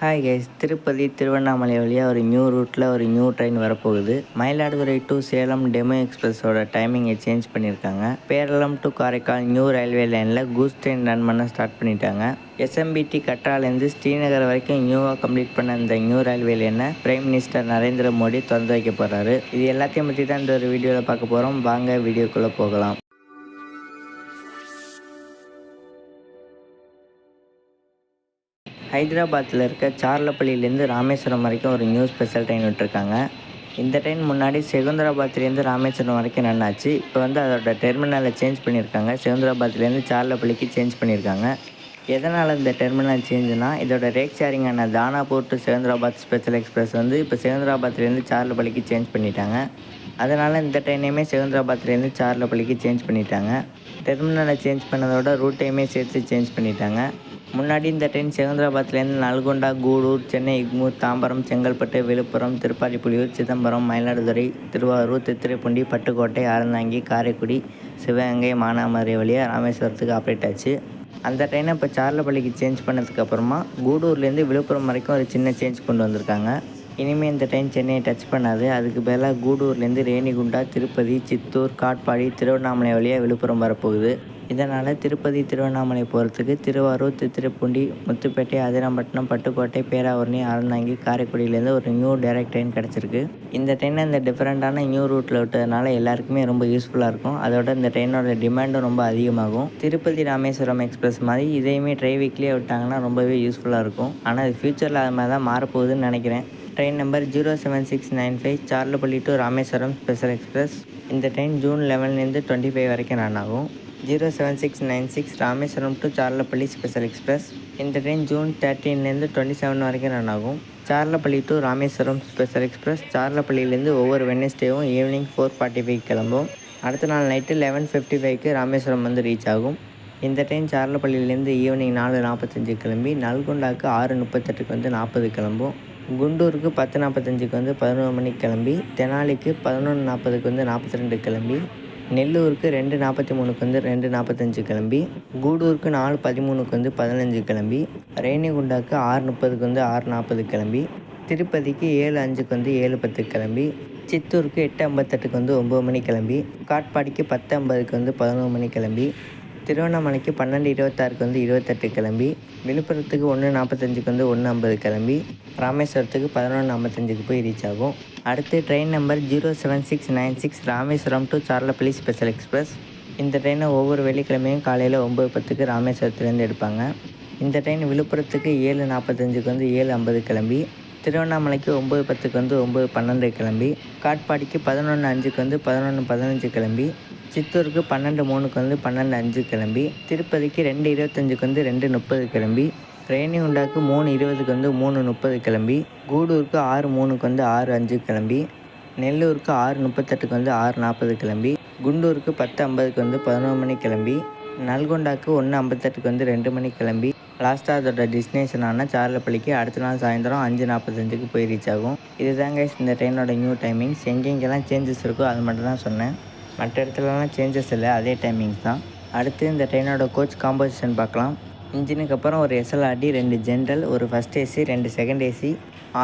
Hi guys Tirupati Tiruvannamalai வழியாக ஒரு new ரூட்டில் ஒரு நியூ ட்ரெயின் வரப்போகுது. மயிலாடுதுறை டு சேலம் டெமோ எக்ஸ்பிரஸோட டைமிங்கை சேஞ்ச் பண்ணியிருக்காங்க Peralam to Karaikal new railway லைனில் கூஸ் ட்ரெயின் ரன் பண்ண ஸ்டார்ட் பண்ணிட்டாங்க. எஸ்எம்பிடி கட்டாலேருந்து ஸ்ரீநகர் வரைக்கும் நியூவாக கம்ப்ளீட் பண்ண இந்த நியூ ரயில்வே லைனை பிரைம் மினிஸ்டர் நரேந்திர மோடி திறந்து வைக்க போகிறாரு இது எல்லாத்தையும் பற்றி தான் இந்த ஒரு வீடியோவில் பார்க்க போகிறோம் வாங்க வீடியோக்குள்ளே போகலாம். ஹைதராபாத்தில் இருக்க சார்லப்பள்ளியிலேருந்து ராமேஸ்வரம் வரைக்கும் ஒரு நியூ ஸ்பெஷல் ட்ரெயின் விட்டுருக்காங்க. இந்த ட்ரெயின் முன்னாடி செகுந்தராபாத்லேருந்து ராமேஸ்வரம் வரைக்கும் ரன் ஆச்சு. இப்போ வந்து அதோட டெர்மினலை சேஞ்ச் பண்ணியிருக்காங்க. செகுந்தராபாத்லேருந்து சார்லப்பள்ளிக்கு சேஞ்ச் பண்ணியிருக்காங்க. எதனால் இந்த டெர்மினல் சேஞ்சுனா இதோட rake ஷேரிங்கான Danapur to Secunderabad special express வந்து இப்போ செகந்திராபாத்லேருந்து சார்லப்பள்ளிக்கு சேஞ்ச் பண்ணிட்டாங்க. அதனால் இந்த ட்ரெயினையுமே செகந்திராபாத்லேருந்து சார்லப்பள்ளிக்கு சேஞ்ச் பண்ணிட்டாங்க. டெர்மினலை சேஞ்ச் பண்ணதோட ரூட்டையுமே சேர்த்து சேஞ்ச் பண்ணிட்டாங்க. முன்னாடி இந்த ட்ரெயின் செகந்திராபாத்லேருந்து நல்கொண்டா கூடூர் சென்னை இக்மூர் தாம்பரம் செங்கல்பட்டு விழுப்புரம் திருப்பாதிப்புலியூர் சிதம்பரம் மயிலாடுதுறை திருவாரூர் திருத்துறைப்பூண்டி பட்டுக்கோட்டை அறந்தாங்கி காரைக்குடி சிவகங்கை மானாமதுரை வழியாக ராமேஸ்வரத்துக்கு ஆப்ரேட் ஆச்சு. அந்த ட்ரெயினை இப்போ சார்லப்பள்ளிக்கு சேஞ்ச் பண்ணதுக்கப்புறமா கூடூர்லேருந்து விழுப்புரம் வரைக்கும் ஒரு சின்ன சேஞ்ச் கொண்டு வந்திருக்காங்க. இனிமேல் இந்த ட்ரெயின் சென்னையை டச் பண்ணாது. அதுக்கு பதிலாக கூடூர்லேருந்து ரேணிகுண்டா திருப்பதி சித்தூர் காட்பாடி திருவண்ணாமலை வழியாக விழுப்புரம் வரப்போகுது. இதனால் திருப்பதி திருவண்ணாமலை போகிறதுக்கு திருவாரூர் திருத்துறைப்பூண்டி முத்துப்பேட்டை அதிராம்பட்டினம் பட்டுக்கோட்டை பேராவூர்ணி அறந்தாங்கி காரைக்குடியிலேருந்து ஒரு நியூ டைரக்ட் ட்ரெயின் கிடச்சிருக்கு. இந்த ட்ரெயின் இந்த டிஃப்ரெண்ட்டான நியூ ரூட்டில் விட்டதுனால எல்லாருக்குமே ரொம்ப யூஸ்ஃபுல்லாக இருக்கும். அதோட இந்த ட்ரெயினோட டிமாண்டும் ரொம்ப அதிகமாகும். திருப்பதி ராமேஸ்வரம் எக்ஸ்பிரஸ் மாதிரி இதையுமே ட்ரை வீக்லேயே விட்டாங்கன்னா ரொம்பவே யூஸ்ஃபுல்லாக இருக்கும். ஆனால் அது ஃப்யூச்சரில் அது மாதிரி தான் மாறப்போகுதுன்னு நினைக்கிறேன். Train number zero seven six nine five Charlapalli to Rameswaram special express. இந்த ட்ரெயின் ஜூன் லெவன்லேருந்து டுவெண்ட்டி ஃபைவ் வரைக்கும் ரன் ஆகும். Zero seven six nine six Rameswaram to Charlapalli special express இந்த ட்ரெயின் ஜூன் தேர்ட்டீன்லேருந்து டுவெண்ட்டி செவன் வரைக்கும் run ஆகும். Charlapalli to Rameswaram special express சார்லப்பள்ளியிலேருந்து ஒவ்வொரு வெனஸ்டேவும் ஈவினிங் ஃபோர் ஃபார்ட்டி ஃபைவ் கிளம்பும். அடுத்த நாள் நைட்டு லெவன் ஃபிஃப்டி ஃபைவ்க்கு ராமேஸ்வரம் வந்து ரீச் ஆகும். இந்த ட்ரெயின் சார்லப்பள்ளியிலேருந்து ஈவினிங் நாலு நாற்பத்தஞ்சு கிளம்பி நல்கொண்டாக்கு ஆறு முப்பத்தெட்டுக்கு வந்து நாற்பது கிளம்பும். குண்டூருக்கு பத்து நாற்பத்தஞ்சுக்கு வந்து பதினோரு மணிக்கு கிளம்பி தெனாலிக்கு பதினொன்று நாற்பதுக்கு வந்து நாற்பத்தி ரெண்டு கிளம்பி நெல்லூருக்கு ரெண்டு நாற்பத்தி மூணுக்கு வந்து ரெண்டு நாற்பத்தஞ்சு கிளம்பி கூடூருக்கு நாலு பதிமூணுக்கு வந்து பதினஞ்சு கிளம்பி ரேணிகுண்டாக்கு ஆறு முப்பதுக்கு வந்து ஆறு நாற்பது கிளம்பி திருப்பதிக்கு ஏழு அஞ்சுக்கு வந்து ஏழு பத்து கிளம்பி சித்தூருக்கு எட்டு ஐம்பத்தெட்டுக்கு வந்து ஒம்பது மணி கிளம்பி காட்பாடிக்கு பத்து ஐம்பதுக்கு வந்து பதினோரு மணி கிளம்பி திருவண்ணாமலைக்கு பன்னெண்டு இருபத்தாறுக்கு வந்து இருபத்தெட்டு கிளம்பி விழுப்புரத்துக்கு ஒன்று நாற்பத்தஞ்சுக்கு வந்து ஒன்று ஐம்பது கிளம்பி ராமேஸ்வரத்துக்கு பதினொன்று ஐம்பத்தஞ்சுக்கு போய் ரீச் ஆகும். அடுத்து train number zero seven six nine six Rameswaram to Charlapalli special express இந்த ட்ரெயினை ஒவ்வொரு வெள்ளிக்கிழமையும் காலையில் ஒம்பது பத்துக்கு ராமேஸ்வரத்துலேருந்து எடுப்பாங்க. இந்த ட்ரெயின் விழுப்புரத்துக்கு ஏழு நாற்பத்தஞ்சுக்கு வந்து ஏழு ஐம்பது கிளம்பி திருவண்ணாமலைக்கு ஒம்பது பத்துக்கு வந்து ஒம்பது பன்னெண்டு கிளம்பி காட்பாடிக்கு பதினொன்று அஞ்சுக்கு வந்து பதினொன்று பதினஞ்சு கிளம்பி சித்தூருக்கு பன்னெண்டு மூணுக்கு வந்து பன்னெண்டு அஞ்சு கிளம்பி திருப்பதிக்கு ரெண்டு இருபத்தஞ்சுக்கு வந்து ரெண்டு முப்பது கிளம்பி ரேணிகுண்டாக்கு மூணு இருபதுக்கு வந்து மூணு முப்பது கிளம்பி கூடூருக்கு ஆறு மூணுக்கு வந்து ஆறு அஞ்சு கிளம்பி நெல்லூருக்கு ஆறு முப்பத்தெட்டுக்கு வந்து ஆறு நாற்பது கிளம்பி குண்டூருக்கு பத்து ஐம்பதுக்கு வந்து பதினோரு மணி கிளம்பி நல்கொண்டாக்கு ஒன்று ஐம்பத்தெட்டுக்கு வந்து ரெண்டு மணி கிளம்பி லாஸ்ட்டாக அதோட டெஸ்டினேஷனான சார்லப்பள்ளிக்கு அடுத்த நாள் சாயந்தரம் அஞ்சு நாற்பத்தஞ்சுக்கு போய் ரீச் ஆகும். இதுதாங்க இந்த ட்ரெயினோட நியூ டைமிங்ஸ் எங்கெங்கெல்லாம் சேஞ்சஸ் இருக்கோ அது மட்டும் தான் சொன்னேன். மற்ற இடத்துலலாம் சேஞ்சஸ் இல்லை அதே டைமிங்ஸ் தான். அடுத்து இந்த ட்ரெயினோட கோச் காம்போசிஷன் பார்க்கலாம். இன்ஜினுக்கு அப்புறம் ஒரு எஸ்எல்ஆர்டி ரெண்டு ஜென்ரல் ஒரு ஃபஸ்ட் ஏசி ரெண்டு செகண்ட் ஏசி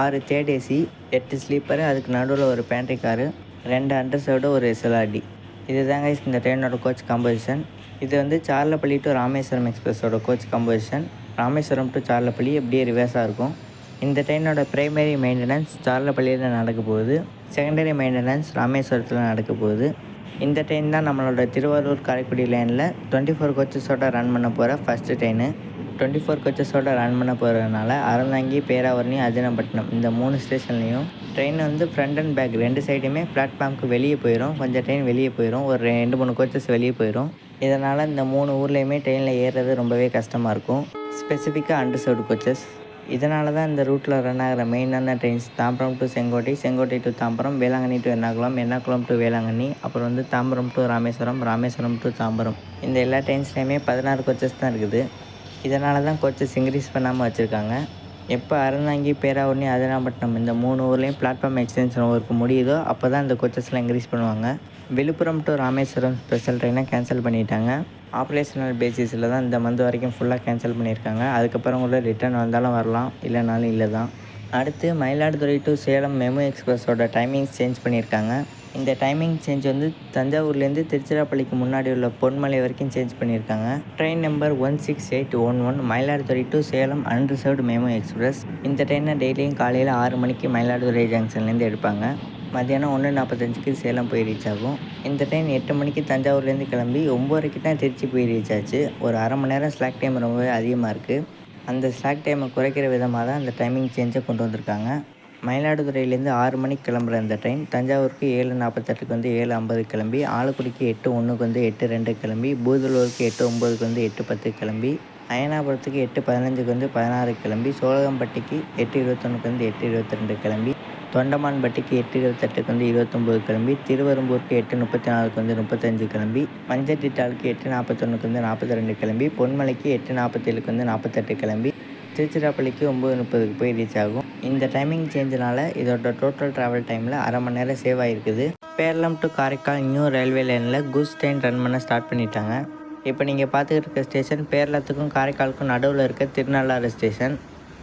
ஆறு தேர்ட் ஏசி எட்டு ஸ்லீப்பரு அதுக்கு நடுவில் ஒரு பேண்ட்ரி காரு ரெண்டு அண்டர்ஸோட ஒரு எஸ்எல்ஆர்டி இது தாங்க இந்த ட்ரெயினோட கோச் காம்போசிஷன் இது வந்து Charlapalli to Rameswaram எக்ஸ்பிரஸோட coach composition Rameswaram to Charlapalli எப்படியே ரிவர்ஸாக இருக்கும். இந்த ட்ரெயினோட ப்ரைமரி மெயின்டெனன்ஸ் சார்லப்பள்ளியில் நடக்க போகுது. செகண்டரி மெயின்டெனன்ஸ் ராமேஸ்வரத்தில் நடக்க போகுது. இந்த ட்ரெயின் தான் நம்மளோட திருவாரூர் காரைக்குடி லைனில் டுவெண்ட்டி ஃபோர் கோச்சஸோட ரன் பண்ண போகிற ஃபஸ்ட்டு ட்ரெயின் டுவெண்ட்டி ஃபோர் கோச்சஸோட ரன் பண்ண போகிறதுனால அறந்தாங்கி பேராவரணி அதினப்பட்டினம் இந்த மூணு ஸ்டேஷன்லேயும் ட்ரெயின் வந்து ஃப்ரண்ட் அண்ட் பேக் ரெண்டு சைடுமே பிளாட்ஃபார்முக்கு வெளியே போயிடும் கொஞ்சம் ட்ரெயின் வெளியே போயிடும் ஒரு ரெண்டு மூணு கோச்சஸ் வெளியே போயிடும் இதனால் இந்த மூணு ஊர்லேயுமே ட்ரெயினில் ஏறுறது ரொம்பவே கஷ்டமாக இருக்கும். ஸ்பெசிஃபிக்காக அண்டர்சர்டு கோச்சஸ் இதனால தான் இந்த ரூட்டில் ரன் ஆகிற மெயினான trains Tambaram to Sengottai Sengottai to Tambaram Velankanni to Ernakulam Ernakulam to Velankanni அப்புறம் வந்து தாம்பரம் டு ராமேஸ்வரம் ராமேஸ்வரம் டு தாம்பரம். இந்த எல்லா ட்ரெயின்ஸ்லேயுமே பதினாறு கோச்சஸ் தான் இருக்குது. இதனால தான் கோச்சஸ் இன்க்ரீஸ் பண்ணாமல் வச்சுருக்காங்க. எப்போ அறந்தாங்கி பேராவூர்னி அதிராம்பட்டினம் இந்த மூணு ஊர்லேயும் பிளாட்ஃபார்ம் எக்ஸ்டென்ஷன் ஒர்க் முடியுதோ அப்போ தான் இந்த கோச்சஸ்லாம் இன்க்ரீஸ் பண்ணுவாங்க. விழுப்புரம் டு ராமேஸ்வரம் ஸ்பெஷல் ட்ரெயினை கேன்சல் பண்ணிட்டாங்க. ஆப்ரேஷனல் பேசிஸில் தான் இந்த மந்த் வரைக்கும் ஃபுல்லாக கேன்சல் பண்ணியிருக்காங்க. அதுக்கப்புறம் கூட ரிட்டர்ன் வந்தாலும் வரலாம் இல்லைனாலும் இல்லை தான். அடுத்து மயிலாடுதுறை டு சேலம் மெமு எக்ஸ்பிரஸோட டைமிங்ஸ் சேஞ்ச் பண்ணியிருக்காங்க. இந்த டைமிங் சேஞ்ச் வந்து தஞ்சாவூர்லேருந்து திருச்சிராப்பள்ளிக்கு முன்னாடி உள்ள பொன்மலை வரைக்கும் சேஞ்ச் பண்ணியிருக்காங்க. Train number one six eight one one Mayiladuthurai to Salem unreserved MEMU express இந்த ட்ரெயினை டெய்லியும் காலையில் ஆறு மணிக்கு மயிலாடுதுறை ஜங்ஷன்லேருந்து எடுப்பாங்க. மத்தியானம் ஒன்று நாற்பத்தஞ்சுக்கு சேலம் போய் ரீச் ஆகும். இந்த ட்ரெயின் எட்டு மணிக்கு தஞ்சாவூர்லேருந்து கிளம்பி ஒம்போதரைக்கு தான் திருச்சி போய் ரீச் ஆச்சு. ஒரு அரை மணி நேரம் ஸ்லாக் டைம் ரொம்பவே அதிகமாக இருக்குது அந்த ஸ்லாக் டைமை குறைக்கிற விதமாக தான் அந்த டைமிங் சேஞ்சை கொண்டு வந்திருக்காங்க. மயிலாடுதுறையிலேருந்து ஆறு மணிக்கு கிளம்புற அந்த ட்ரெயின் தஞ்சாவூருக்கு ஏழு நாற்பத்தெட்டுக்கு வந்து ஏழு ஐம்பது கிளம்பி ஆலக்குடிக்கு எட்டு ஒன்றுக்கு வந்து எட்டு ரெண்டு கிளம்பி பூதலூருக்கு எட்டு ஒம்பதுக்கு வந்து எட்டு பத்து கிளம்பி அயனாபுரத்துக்கு எட்டு பதினஞ்சுக்கு வந்து பதினாறு கிளம்பி சோழகம்பட்டிக்கு எட்டு இருபத்தொன்னுக்கு வந்து எட்டு இருபத்தி ரெண்டு கிளம்பி தொண்டமான்பட்டிக்கு எட்டு இருபத்தெட்டுக்கு வந்து இருபத்தொம்போது கிளம்பி திருவரும்பூருக்கு எட்டு முப்பத்தி நாலுக்கு வந்து முப்பத்தஞ்சு கிளம்பி மஞ்சட்டிட்டாளுக்கு எட்டு நாற்பத்தொன்னுக்கு வந்து நாற்பத்தி ரெண்டு கிளம்பி பொன்மலைக்கு எட்டு நாற்பத்தேழுக்கு வந்து நாற்பத்தெட்டு கிளம்பி திருச்சிராப்பள்ளிக்கு ஒம்பது முப்பதுக்கு போய் ரீச் ஆகும். இந்த டைமிங் சேஞ்சினால இதோட டோட்டல் ட்ராவல் டைமில் அரை மணி நேரம் சேவ் ஆகிருக்குது Peralam to Karaikal new railway லைனில் குஸ் ட்ரெயின் ரன் பண்ண ஸ்டார்ட் பண்ணிட்டாங்க. இப்போ நீங்கள் பார்த்துக்கிட்டு இருக்க ஸ்டேஷன் பேரளத்துக்கும் காரைக்காலுக்கும் நடுவில் இருக்க திருநள்ளாறு ஸ்டேஷன்.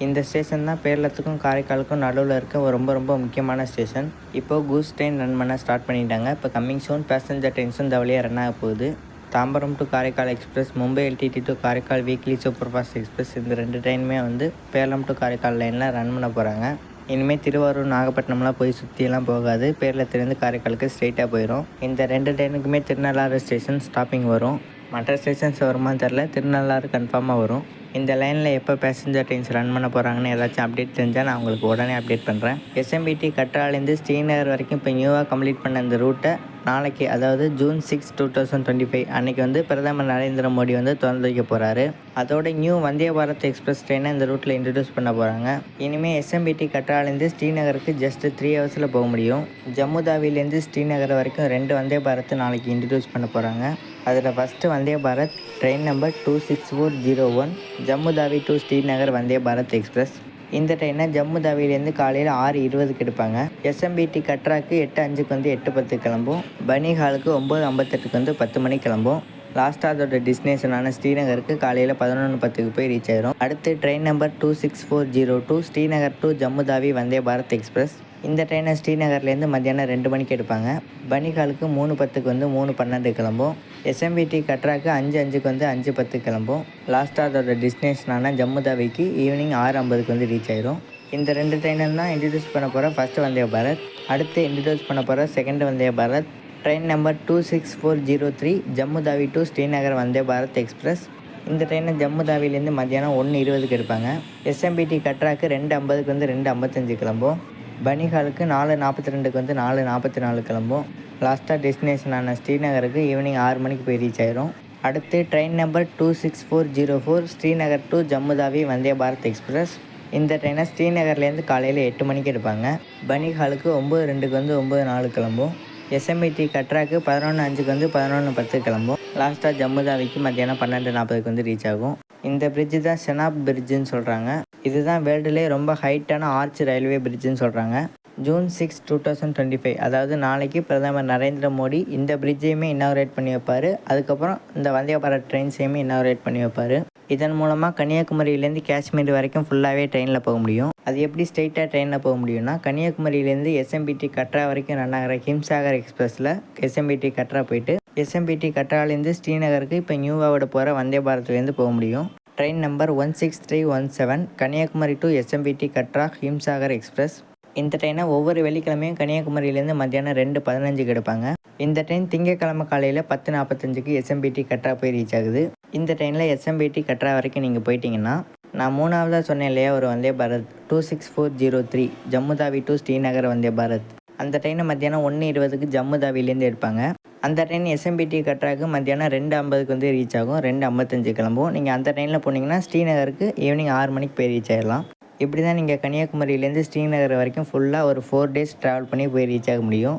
இந்த ஸ்டேஷன் தான் பேரளத்துக்கும் காரைக்காலுக்கும் நடுவில் இருக்க ஒரு ரொம்ப ரொம்ப முக்கியமான ஸ்டேஷன். இப்போது கூஸ் ட்ரெயின் ரன் பண்ண ஸ்டார்ட் பண்ணிட்டாங்க. இப்போ கம்மிங் சோன் பேசஞ்சர் ட்ரெயின்ஸும் இந்த வழியாக ரன் ஆக போகுது. Tambaram to Karaikal express Mumbai LTT to Karaikal weekly super fast express இந்த ரெண்டு ட்ரெயினுமே வந்து பேரளம் டு காரைக்கால் லைனில் ரன் பண்ண போகிறாங்க இனிமேல் திருவாரூர் நாகப்பட்டினம்லாம் போய் சுற்றியெல்லாம் போகாது. பேரளத்துலேருந்து காரைக்காலுக்கு ஸ்ட்ரெயிட்டாக போயிடும் இந்த ரெண்டு ட்ரெயினுக்குமே திருநள்ளாறு ஸ்டேஷன் ஸ்டாப்பிங் வரும். மற்ற ஸ்டேஷன்ஸ் வருமான்னு தெரில திருநள்ளாறு கன்ஃபார்மாக வரும். இந்த லைனில் எப்போ பேசஞ்சர் ட்ரெயின்ஸ் ரன் பண்ண போகிறாங்கன்னு ஏதாச்சும் அப்டேட் தெரிஞ்சால் நான் உங்களுக்கு உடனே அப்டேட் பண்ணுறேன் எஸ்எம்பிடி கற்றாலேருந்து ஸ்ரீநகர் வரைக்கும் இப்போ நியூவாக கம்ப்ளீட் பண்ண இந்த ரூட்டை நாளைக்கு அதாவது June six two thousand twenty five அன்றைக்கி வந்து பிரதமர் நரேந்திர மோடி வந்து திறந்து வைக்க போகிறாரு அதோட நியூ வந்தே பாரத் எக்ஸ்பிரஸ் ட்ரெயினை இந்த ரூட்டில் இன்ட்ரடியூஸ் பண்ண போகிறாங்க இனிமேல் எஸ்எம்பிடி கற்றாலேருந்து ஸ்ரீநகருக்கு ஜஸ்ட் த்ரீ ஹவர்ஸில் போக முடியும். ஜம்மு தாவிலேருந்து ஸ்ரீநகர் வரைக்கும் ரெண்டு வந்தே பாரத் நாளைக்கு இன்ட்ரடியூஸ் பண்ண போகிறாங்க அதில் first Vande Bharat train number two six four zero one Jammu Tawi to Srinagar Vande Bharat express இந்த ட்ரெயினை ஜம்மு தாவிலேருந்து காலையில் ஆறு இருபதுக்கு எடுப்பாங்க. எஸ்எம்பிடி கட்ராக்கு எட்டு அஞ்சுக்கு வந்து எட்டு பத்து கிளம்பும். பனிஹாலுக்கு ஒம்பது ஐம்பத்தெட்டுக்கு வந்து பத்து மணிக்கு கிளம்பும். லாஸ்ட்டாக அதோட டெஸ்டினேஷனான ஸ்ரீநகருக்கு காலையில் பதினொன்று பத்துக்கு போய் ரீச் ஆயிரும். அடுத்து train number two six four zero two Srinagar to Jammu Tawi Vande Bharat express இந்த ட்ரெயினை ஸ்ரீநகர்லேருந்து மத்தியானம் ரெண்டு மணிக்கு எடுப்பாங்க. பனிகாலுக்கு மூணு பத்துக்கு வந்து மூணு பன்னெண்டு கிளம்பும். எஸ்எம்பிடி கட்ராக்கு அஞ்சு அஞ்சுக்கு வந்து அஞ்சு பத்து கிளம்பும். லாஸ்ட்டாக அதோட டெஸ்டினேஷனான ஜம்மு தாவிக்கு ஈவினிங் ஆறு ஐம்பதுக்கு வந்து ரீச் ஆயிரும். இந்த ரெண்டு ட்ரெயினும் தான் இன்ட்ரடியூஸ் பண்ண போகிற ஃபஸ்ட்டு வந்தே பாரத். அடுத்து இன்ட்ரடியூஸ் பண்ண போகிற second Vande Bharat. Train number two six four zero three Jammu Tawi to Srinagar Vande Bharat express இந்த ட்ரெயினை ஜம்மு தாவிலேருந்து மத்தியானம் ஒன்று இருபதுக்கு எடுப்பாங்க. எஸ்எம்பிடி கட்ராக்கு ரெண்டு ஐம்பதுக்கு வந்து ரெண்டு ஐம்பத்தஞ்சு கிளம்பும். பனிஹாலுக்கு நாலு நாற்பத்தி ரெண்டுக்கு வந்து நாலு நாற்பத்தி நாலு கிளம்பும் லாஸ்ட்டாக டெஸ்டினேஷனான ஸ்ரீநகருக்கு ஈவினிங் ஆறு மணிக்கு போய் ரீச் ஆயிரும். அடுத்து train number two six four zero four Srinagar to Jammu Tawi Vande Bharat express. இந்த ட்ரெயினை ஸ்ரீநகர்லேருந்து காலையில் எட்டு மணிக்கு எடுப்பாங்க. பனிஹாலுக்கு ஒம்பது ரெண்டுக்கு வந்து ஒம்பது நாலு கிளம்பும். எஸ்எம்ஐடி கட்ராக்கு பதினொன்று அஞ்சுக்கு வந்து பதினொன்று பத்து கிளம்பும். லாஸ்ட்டாக ஜம்முதாவிக்கு மத்தியானம் பன்னெண்டு நாற்பதுக்கு வந்து ரீச் ஆகும். இந்த பிரிட்ஜு தான் செனாப் பிரிட்ஜுன்னு சொல்கிறாங்க இதுதான் வேர்ல்டுலேயே ரொம்ப ஹைட்டான ஆர்ச் ரயில்வே பிரிட்ஜுன்னு சொல்கிறாங்க June six two thousand twenty five அதாவது நாளைக்கு பிரதமர் நரேந்திர மோடி இந்த பிரிட்ஜையுமே இன்னாகரேட் பண்ணி வைப்பார். அதுக்கப்புறம் இந்த வந்தே பாரத் ட்ரெயின்ஸையுமே இன்னாகரேட் பண்ணி வைப்பார். இதன் மூலமாக கன்னியாகுமரியிலேருந்து காஷ்மீர் வரைக்கும் ஃபுல்லாகவே ட்ரெயினில் போக முடியும். அது எப்படி ஸ்ட்ரெயிட்டாக ட்ரெயினில் போக முடியும்னா கன்னியாகுமரியிலேருந்து எஸ்எம்பிடி கட்ரா வரைக்கும் ரன் ஆகிற ஹிம்சாகர் எக்ஸ்பிரஸில் எஸ்எம்பிடி கட்ரா போயிட்டு எஸ்எம்பிடி கட்ராலேருந்து ஸ்ரீநகருக்கு இப்போ நியூவாக விட போகிற வந்தே பாரத்லேருந்து போக முடியும். Train number one six three one seven Kanniyakumari to SMVD Katra Himsagar express. இந்த ட்ரெயினை ஒவ்வொரு வெள்ளிக்கிழமையும் கன்னியாகுமரியிலேருந்து மத்தியானம் ரெண்டு பதினஞ்சுக்கு எடுப்பாங்க. இந்த ட்ரெயின் திங்கக்கிழமை காலையில் பத்து நாற்பத்தஞ்சுக்கு எஸ்எம்பிடி கட்ரா போய் ரீச் ஆகுது. இந்த ட்ரெயினில் எஸ்எம்பிடி கட்ரா வரைக்கும் நீங்கள் போயிட்டீங்கன்னா நான் மூணாவதாக சொன்னேன் இல்லையா ஒரு Vande Bharat two six four zero three Jammu Tawi to Srinagar Vande Bharat. அந்த ட்ரெயினை மத்தியானம் ஒன்று இருபதுக்கு ஜம்மு தாவிலேருந்து எடுப்பாங்க. அந்த ட்ரெயின் எஸ்எம்பிடி கட்ராக்கு மத்தியானம் ரெண்டு ஐம்பதுக்கு வந்து ரீச் ஆகும். ரெண்டு ஐம்பத்தஞ்சு கிளம்பும் நீங்கள் அந்த ட்ரெயினில் போனீங்கன்னா ஸ்ரீநகருக்கு ஈவினிங் ஆறு மணிக்கு போய் ரீச் ஆயிடலாம். இப்படி தான் நீங்கள் கன்னியாகுமரியிலேருந்து ஸ்ரீநகர் வரைக்கும் ஃபுல்லாக ஒரு ஃபோர் டேஸ் ட்ராவல் பண்ணி போய் ரீச் ஆக முடியும்.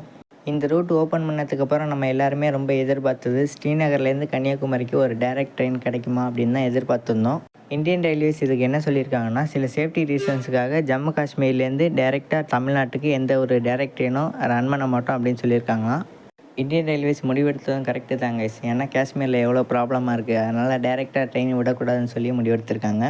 இந்த ரூட் ஓப்பன் பண்ணதுக்கப்புறம் நம்ம எல்லாருமே ரொம்ப எதிர்பார்த்தது ஸ்ரீநகர்லேருந்து கன்னியாகுமரிக்கு ஒரு டைரக்ட் ட்ரெயின் கிடைக்குமா அப்படின்னு தான் எதிர்பார்த்துருந்தோம். இந்தியன் ரயில்வேஸ் இதுக்கு என்ன சொல்லியிருக்காங்கன்னா சில சேஃப்டி ரீசன்ஸுக்காக ஜம்மு காஷ்மீர்லேருந்து டைரெக்டாக தமிழ்நாட்டுக்கு எந்த ஒரு டைரக்ட் ட்ரெயினும் ரன் பண்ண மாட்டோம் அப்படின்னு சொல்லியிருக்காங்களாம். இந்தியன் ரயில்வேஸ் முடிவெடுத்ததும் கரெக்டு தான் கைஸ் ஏன்னா காஷ்மீரில் எவ்வளோ ப்ராப்ளமாக இருக்குது அதனால் டேரெக்டாக ட்ரெயின் விடக்கூடாதுன்னு சொல்லி முடிவெடுத்திருக்காங்க.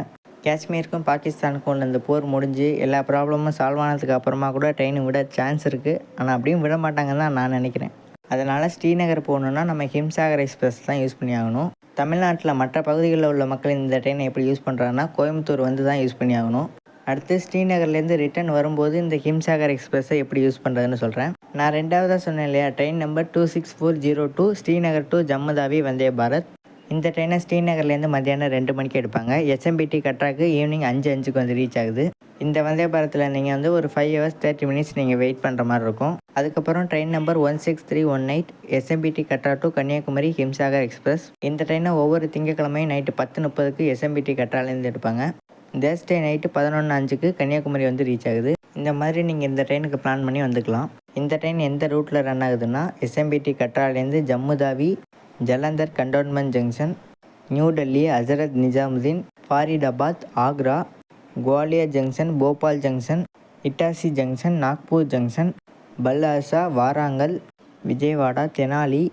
காஷ்மீருக்கும் பாகிஸ்தானுக்கும் உள்ள இந்த போர் முடிஞ்சு எல்லா ப்ராப்ளமும் சால்வ் ஆனதுக்கு அப்புறமா கூட ட்ரெயின் விட சான்ஸ் இருக்குது ஆனால் அப்படியும் விட மாட்டாங்கன்னு தான் நான் நினைக்கிறேன். அதனால் ஸ்ரீநகர் போகணுன்னா நம்ம ஹிம்சாகர் எக்ஸ்பிரஸ் தான் யூஸ் பண்ணி ஆகணும். தமிழ்நாட்டில் மற்ற பகுதிகளில் உள்ள மக்கள் இந்த ட்ரெயினை எப்படி யூஸ் பண்ணுறாங்கன்னா கோயம்புத்தூர் வந்து தான் யூஸ் பண்ணி ஆகணும். அடுத்து ஸ்ரீநகர்லேருந்து ரிட்டர்ன் வரும்போது இந்த ஹிம்சாகர் எக்ஸ்பிரஸை எப்படி யூஸ் பண்ணுறதுன்னு சொல்கிறேன் நான் ரெண்டாவதாக சொன்னேன் இல்லையா? Train number two six four zero two Srinagar to Jammu Tawi Vande Bharat. இந்த ட்ரெயினை ஸ்ரீநகர்லேருந்து மத்தியானம் ரெண்டு மணிக்கு எடுப்பாங்க. எஸ்எம்பிடி கட்ராக்கு ஈவினிங் அஞ்சு அஞ்சுக்கு வந்து ரீச் ஆகுது. இந்த வந்தே பாரத்தில் நீங்கள் வந்து ஒரு ஃபைவ் ஹவர்ஸ் தேர்ட்டி மினிட்ஸ் நீங்கள் வெயிட் பண்ணுற மாதிரி இருக்கும். அதுக்கப்புறம் train number one six three one eight SMVD Katra to Kanniyakumari Himsagar express இந்த ட்ரெயினை ஒவ்வொரு திங்கக்கிழமையும் நைட்டு பத்து முப்பதுக்கு எஸ்எம்பிடி கட்ராலேருந்து எடுப்பாங்க. தேர்ஸ்டே நைட்டு பதினொன்று அஞ்சுக்கு கன்னியாகுமரி வந்து ரீச் ஆகுது. இந்த மாதிரி நீங்கள் இந்த ட்ரெயினுக்கு பிளான் பண்ணி வந்துக்கலாம். இந்த ட்ரெயின் எந்த ரூட்டில் ரன் ஆகுதுன்னா SMPT கட்ராலேருந்து Jammu Tawi Jalandhar cantonment junction new Delhi Hazrat Nizamuddin Faridabad Agra Gwalior junction Bhopal junction Itarsi junction Nagpur junction Balharshah Warangal Vijayawada Tenali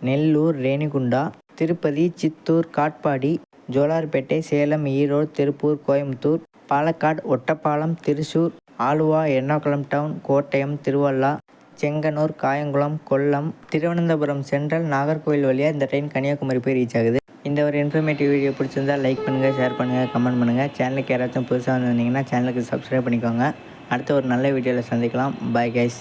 Nellore Renigunta Tirupati Chittoor Katpadi Jolarpettai Salem Erode Tiruppur Coimbatore Palakkad Ottapalam Thrissur Aluva Ernakulam town Kottayam Thiruvalla Chengannur Kayamkulam Kollam Thiruvananthapuram central Nagercoil வழியாக இந்த ட்ரெயின் கன்னியாகுமரி போய் ரீச் ஆகுது. இந்த ஒரு இன்ஃபர்மேட்டிவ் வீடியோ பிடிச்சிருந்தா லைக் பண்ணுங்கள் ஷேர் பண்ணுங்கள் கமெண்ட் பண்ணுங்கள் சேனலுக்கு யாராச்சும் புதுசாக வந்திருந்தீங்கன்னா சேனலுக்கு சப்ஸ்கிரைப் பண்ணிக்கோங்க. அடுத்த ஒரு நல்ல வீடியோவில் சந்திக்கலாம். Bye guys